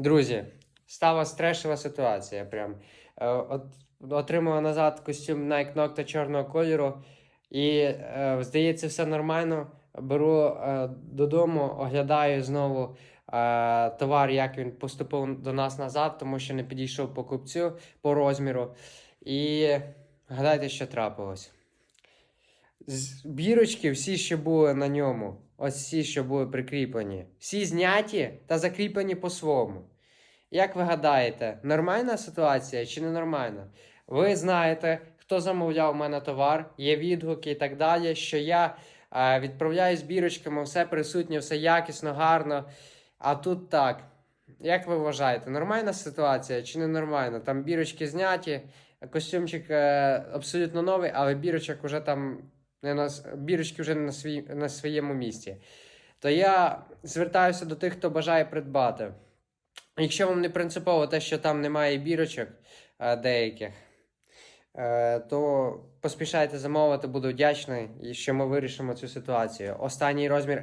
Друзі, стала стрешова ситуація. Прям. Е, от, отримала назад костюм Nike Nocta чорного кольору. І е, здається, все нормально. Беру е, додому, оглядаю знову товар, як він поступив до нас назад, тому що не підійшов покупцю по розміру. І гадайте, що трапилось. Бірочки, всі, що були на ньому, ось всі, що були прикріплені, всі зняті та закріплені по-своєму. Як ви гадаєте, нормальна ситуація чи ненормальна? Ви знаєте, хто замовляв у мене товар, є відгуки і так далі, що я е, відправляю з бірочками, все присутнє, все якісно, гарно. А тут так. Як ви вважаєте, нормальна ситуація чи ненормальна? Там бірочки зняті, костюмчик е, абсолютно новий, але бірочок уже там не на, бірочки вже не на, свій, на своєму місці. То я звертаюся до тих, хто бажає придбати. Якщо вам не принципово те, що там немає бірочок е, деяких, е, то поспішайте замовити, буду вдячний, що ми вирішимо цю ситуацію. Останній розмір